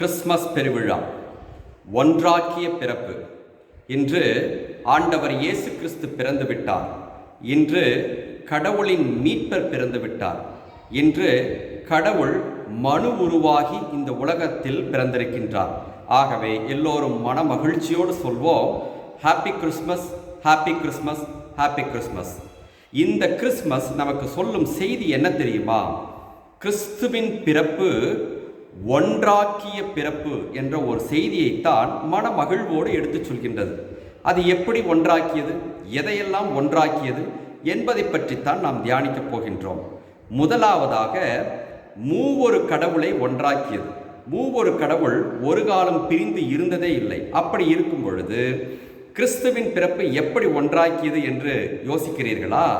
Christmas பெருவிழா ஒன்றாக்கிய பிறப்பு. இன்று ஆண்டவர் இயேசு கிறிஸ்து பிறந்து விட்டார். இன்று கடவுளின் மீட்பர் பிறந்து விட்டார். இன்று கடவுள் மனு உருவாகி இந்த உலகத்தில் பிறந்திருக்கின்றார். ஆகவே எல்லோரும் மன மகிழ்ச்சியோடு சொல்வோம் happy Christmas happy Christmas happy Christmas இந்த கிறிஸ்மஸ் நமக்கு சொல்லும் செய்தி என்ன தெரியுமா? கிறிஸ்துவின் பிறப்பு ஒன்றாக்கிய பிறப்பு என்ற ஒரு செய்தியைத்தான் மன மகிழ்வோடு எடுத்துச் சொல்கின்றது. அது எப்படி ஒன்றாக்கியது? எதையெல்லாம் ஒன்றாக்கியது? என்பதை பற்றித்தான் நாம் தியானிக்கப் போகின்றோம். முதலாவதாக மூவொரு கடவுளை ஒன்றாக்கியது. மூவொரு கடவுள் ஒரு காலம் பிரிந்து இருந்ததே இல்லை. அப்படி இருக்கும் பொழுது கிறிஸ்துவின் பிறப்பை எப்படி ஒன்றாக்கியது என்று யோசிக்கிறீர்களா?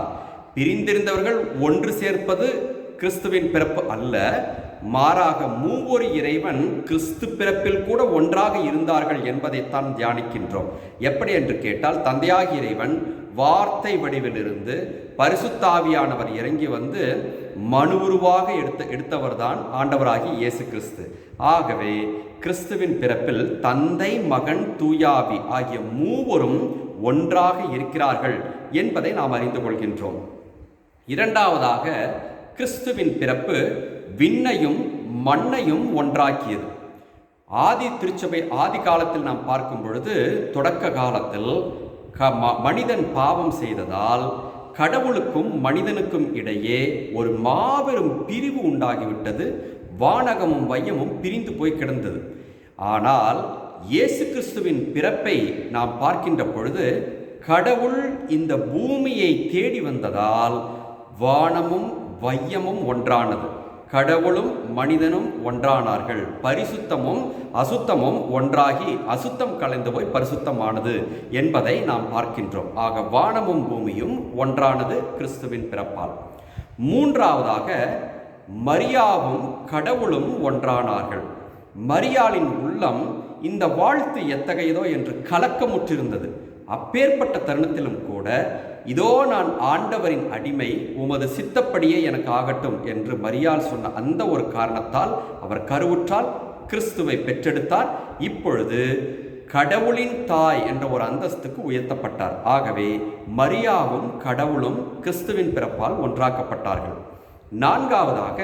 பிரிந்திருந்தவர்கள் ஒன்று சேர்ப்பது கிறிஸ்துவின் பிறப்பு அல்ல மாறாக மூவொரு இறைவன் கிறிஸ்து பிறப்பில் கூட ஒன்றாக இருந்தார்கள் என்பதைத்தான் தியானிக்கின்றோம். எப்படி என்று கேட்டால் தந்தையாகி இறைவன் வார்த்தை வடிவிலிருந்து பரிசுத்தாவியானவர் இறங்கி வந்து மனு உருவாக எடுத்த எடுத்தவர்தான் ஆண்டவராகி இயேசு கிறிஸ்து. ஆகவே கிறிஸ்துவின் பிறப்பில் தந்தை மகன் தூயாவி ஆகிய மூவரும் ஒன்றாக இருக்கிறார்கள் என்பதை நாம் அறிந்து கொள்கின்றோம். இரண்டாவதாக கிறிஸ்துவின் பிறப்பு விண்ணையும் மண்ணையும் ஒன்றாக்கியது. ஆதி திருச்சபை ஆதி காலத்தில் நாம் பார்க்கும் பொழுது தொடக்க காலத்தில் க ம- மனிதன் பாவம் செய்ததால் கடவுளுக்கும் மனிதனுக்கும் இடையே ஒரு மாபெரும் பிரிவு உண்டாகிவிட்டது. வானகமும் வையமும் பிரிந்து போய் கிடந்தது. ஆனால் இயேசு கிறிஸ்துவின் பிறப்பை நாம் பார்க்கின்ற பொழுது கடவுள் இந்த பூமியை தேடி வந்ததால் வானமும் வையமும் ஒன்றானது. கடவுளும் மனிதனும் ஒன்றானார்கள். பரிசுத்தமும் அசுத்தமும் ஒன்றாகி அசுத்தம் கலைந்து போய் பரிசுத்தமானது என்பதை நாம் பார்க்கின்றோம். ஆக வானமும் பூமியும் ஒன்றானது கிறிஸ்துவின் பிறப்பால். மூன்றாவதாக மரியாவும் கடவுளும் ஒன்றானார்கள். மரியாளின் உள்ளம் இந்த வாழ்த்து எத்தகையதோ என்று கலக்கமுற்றிருந்தது. அப்பேற்பட்ட தருணத்திலும் கூட இதோ நான் ஆண்டவரின் அடிமை உமது சித்தப்படியே எனக்கு ஆகட்டும் என்று மரியாள் சொன்ன அந்த ஒரு காரணத்தால் அவர் கருவுற்றால் கிறிஸ்துவை பெற்றெடுத்தார். இப்பொழுது கடவுளின் தாய் என்ற ஒரு அந்தஸ்துக்கு உயர்த்தப்பட்டார். ஆகவே மரியாவும் கடவுளும் கிறிஸ்துவின் பிறப்பால் ஒன்றாக்கப்பட்டார்கள். நான்காவதாக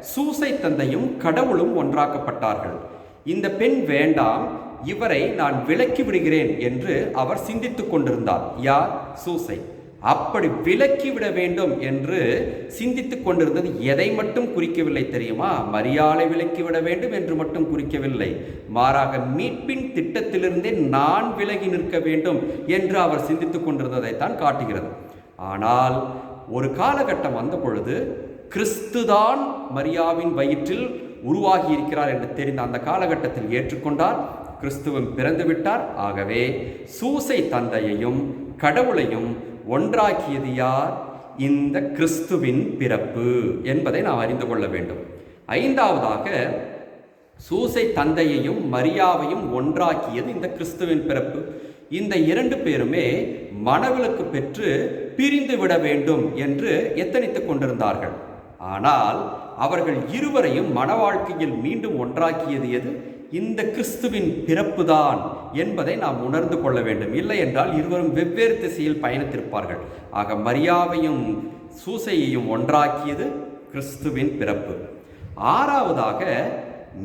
சூசை தந்தையும் கடவுளும் ஒன்றாக்கப்பட்டார்கள். இந்த பெண் வேண்டாம் இவரை நான் விலக்கி விடுகிறேன் என்று அவர் சிந்தித்துக் கொண்டிருந்தார். யார்? சூசை. அப்படி விலக்கி விட வேண்டும் என்று சிந்தித்து கொண்டிருந்தது. எதை மட்டும் குறிக்கவில்லை தெரியுமா? மரியாதை விலக்கி விட வேண்டும் என்று மட்டும் குறிக்கவில்லை. மாறாக மீட்பின் திட்டத்திலிருந்தே நான் விலகி நிற்க வேண்டும் என்று அவர் சிந்தித்து கொண்டிருந்ததைத்தான் காட்டுகிறது. ஆனால் ஒரு காலகட்டம் வந்த பொழுது கிறிஸ்துதான் மரியாவின் வயிற்றில் உருவாகி இருக்கிறார் என்று தெரிந்த அந்த காலகட்டத்தில் ஏற்றுக்கொண்டார். கிறிஸ்துவன் பிறந்துவிட்டார் ஆகவே சூசை தந்தையையும் கடவுளையும் ஒன்றாக்கியது யார்? இந்த கிறிஸ்துவின் பிறப்பு என்பதை நாம் அறிந்து கொள்ள வேண்டும். ஐந்தாவதாக சூசை தந்தையையும் மரியாவையும் ஒன்றாக்கியது இந்த கிறிஸ்துவின் பிறப்பு. இந்த இரண்டு பேருமே மனவிலக்கு பெற்று பிரிந்து விட வேண்டும் என்று எத்தனித்துக் கொண்டிருந்தார்கள். ஆனால் அவர்கள் இருவரையும் மன வாழ்க்கையில் மீண்டும் ஒன்றாக்கியது எது? இந்த கிறிஸ்துவின் பிறப்புதான் என்பதை நாம் உணர்ந்து கொள்ள வேண்டும். இல்லை என்றால் இருவரும் வெவ்வேறு திசையில் பயணித்திருப்பார்கள். ஆக மரியாவையும் சூசையையும் ஒன்றாக்கியது கிறிஸ்துவின் பிறப்பு. ஆறாவதாக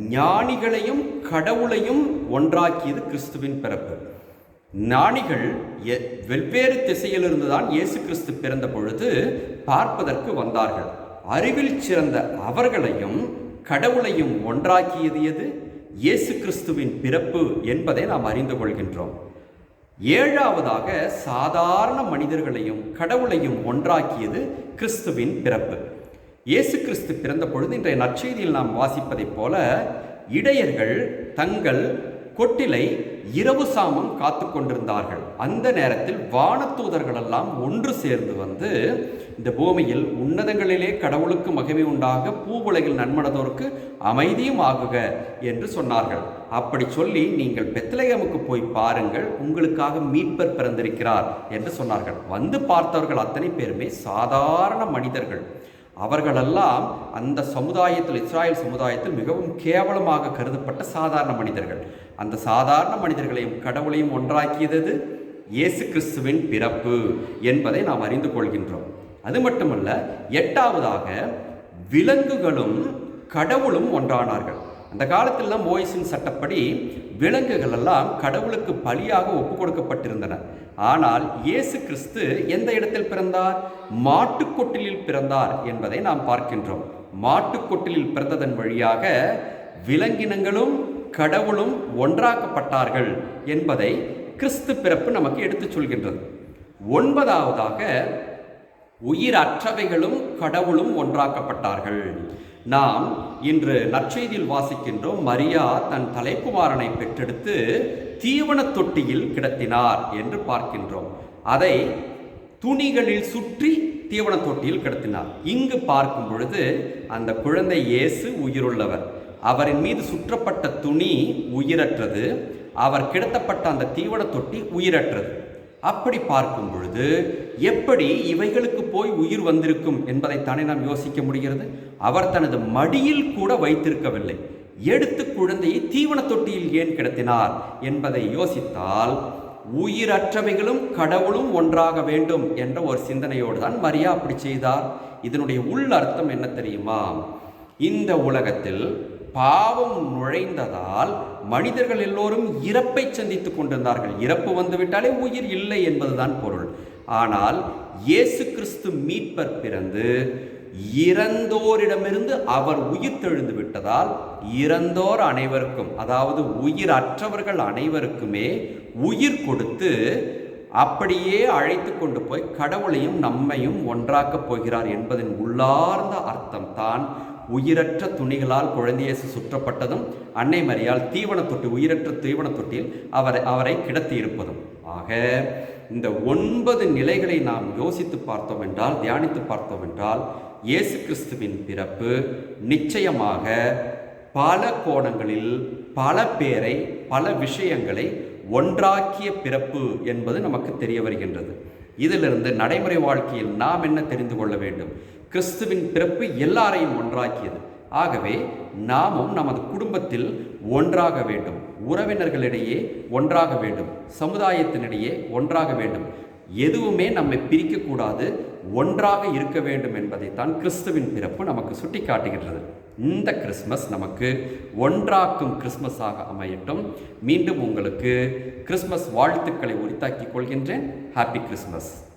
ஞானிகளையும் கடவுளையும் ஒன்றாக்கியது கிறிஸ்துவின் பிறப்பு. ஞானிகள் எ- வெவ்வேறு திசையிலிருந்து தான் இயேசு கிறிஸ்து பிறந்த பொழுது பார்ப்பதற்கு வந்தார்கள். அறிவில் சிறந்த அவர்களையும் கடவுளையும் ஒன்றாக்கியது எது? இயேசு கிறிஸ்துவின் பிறப்பு என்பதை நாம் அறிந்து கொள்கின்றோம். ஏழாவதாக சாதாரண மனிதர்களையும் கடவுளையும் ஒன்றாக்கியது கிறிஸ்துவின் பிறப்பு. இயேசு கிறிஸ்து பிறந்த பொழுது இன்றைய நற்செய்தியில் நாம் வாசிப்பதைப் போல இடையர்கள் தங்கள் கொட்டிலை இரவு சாமம் காத்து கொண்டிருந்தார்கள். அந்த நேரத்தில் வானத்தூதர்கள் எல்லாம் ஒன்று சேர்ந்து வந்து இந்த பூமியில் உன்னதங்களிலே கடவுளுக்கு மகிமை உண்டாக பூவுலகில் நன்மனதோருக்கு அமைதியும் ஆகுக என்று சொன்னார்கள். அப்படி சொல்லி நீங்கள் பெத்லகேமுக்கு போய் பாருங்கள் உங்களுக்காக மீட்பர் பிறந்திருக்கிறார் என்று சொன்னார்கள். வந்து பார்த்தவர்கள் அத்தனை பேருமே சாதாரண மனிதர்கள். அவர்களெல்லாம் அந்த சமுதாயத்தில் இஸ்ராயல் சமுதாயத்தில் மிகவும் கேவலமாக கருதப்பட்ட சாதாரண மனிதர்கள். அந்த சாதாரண மனிதர்களையும் கடவுளையும் ஒன்றாக்கியது இயேசு கிறிஸ்துவின் பிறப்பு என்பதை நாம் அறிந்து கொள்கின்றோம். அது மட்டுமல்ல எட்டாவதாக விலங்குகளும் கடவுளும் ஒன்றானார்கள். அந்த காலத்திலலாம் மோயிஸின் சட்டப்படி விலங்குகள் எல்லாம் கடவுளுக்கு பலியாக ஒப்பு கொடுக்கப்பட்டிருந்தன. ஆனால் இயேசு கிறிஸ்து எந்த இடத்தில் பிறந்தார்? மாட்டுக்கொட்டிலில் பிறந்தார் என்பதை நாம் பார்க்கின்றோம். மாட்டுக்கொட்டிலில் பிறந்ததன் வழியாக விலங்கினங்களும் கடவுளும் ஒன்றாக்கப்பட்டார்கள் என்பதை கிறிஸ்து பிறப்பு நமக்கு எடுத்துச் சொல்கின்றது. ஒன்பதாவதாக உயிரற்றவைகளும் கடவுளும் ஒன்றாக்கப்பட்டார்கள். நாம் இன்று நற்செய்தியில் வாசிக்கின்றோம் மரியா தன் தலைக்குமாரனை பெற்றெடுத்து தீவனத் தொட்டியில் கிடத்தினார் என்று பார்க்கின்றோம். அதை துணிகளில் சுற்றி தீவனத் தொட்டியில் கிடத்தினார். இங்கு பார்க்கும் பொழுது அந்த குழந்தை இயேசு உயிருள்ளவர். அவரின் மீது சுற்றப்பட்ட துணி உயிரற்றது. அவர் கிடத்தப்பட்ட அந்த தீவனத் தொட்டி உயிரற்றது. அப்படி பார்க்கும் பொழுது எப்படி இவைகளுக்கு போய் உயிர் வந்திருக்கும் என்பதைத்தானே நாம் யோசிக்க முடிகிறது? அவர் தனது மடியில் கூட வைத்திருக்கவில்லை. எடுத்து குழந்தையை தீவன தொட்டியில் ஏன் கிடத்தினார் என்பதை யோசித்தால் உயிரற்றவைகளும் கடவுளும் ஒன்றாக வேண்டும் என்ற ஒரு சிந்தனையோடு தான் மரியா அப்படி செய்தார். இதனுடைய உள் அர்த்தம் என்ன தெரியுமா? இந்த உலகத்தில் பாவம் நுழைந்ததால் மனிதர்கள் எல்லோரும் இறப்பை சந்தித்துக் கொண்டிருந்தார்கள். இறப்பு வந்துவிட்டாலே உயிர் இல்லை என்பதுதான் பொருள். ஆனால் இயேசு கிறிஸ்து மீட்பர் பிறந்து இறந்தோரிடமிருந்து அவர் உயிர் தெழுந்து விட்டதால் இறந்தோர் அனைவருக்கும் அதாவது உயிர் அற்றவர்கள் அனைவருக்குமே உயிர் கொடுத்து அப்படியே அழைத்து கொண்டு போய் கடவுளையும் நம்மையும் ஒன்றாக்கப் போகிறார் என்பதன் உள்ளார்ந்த அர்த்தம் தான் உயிரற்ற துணிகளால் குழந்தையேசு சுற்றப்பட்டதும் அன்னை மரியால் தீவன தொட்டி உயிரற்ற தீவன தொட்டியில் அவரை அவரை கிடத்தி இருப்பதும் ஆக இந்த ஒன்பது நிலைகளை நாம் யோசித்து பார்த்தோம் என்றால் தியானித்து பார்த்தோம் என்றால் இயேசு கிறிஸ்துவின் பிறப்பு நிச்சயமாக பல கோணங்களில் பல பேரை பல விஷயங்களை ஒன்றாக்கிய பிறப்பு என்பது நமக்கு தெரிய வருகின்றது. இதிலிருந்து நடைமுறை வாழ்க்கையில் நாம் என்ன தெரிந்து கொள்ள வேண்டும்? கிறிஸ்துவின் பிறப்பு எல்லாரையும் ஒன்றாக்கியது. ஆகவே நாமும் நமது குடும்பத்தில் ஒன்றாக வேண்டும். உறவினர்களிடையே ஒன்றாக வேண்டும். சமுதாயத்தினிடையே ஒன்றாக வேண்டும். எதுவுமே நம்மை பிரிக்கக்கூடாது. ஒன்றாக இருக்க வேண்டும் என்பதைத்தான் கிறிஸ்துவின் பிறப்பு நமக்கு சுட்டி காட்டுகின்றது இந்த கிறிஸ்மஸ் நமக்கு ஒன்றாக்கும் கிறிஸ்மஸாக அமையட்டும். மீண்டும் உங்களுக்கு கிறிஸ்மஸ் வாழ்த்துக்களை உரித்தாக்கிக் கொள்கின்றேன். Happy Christmas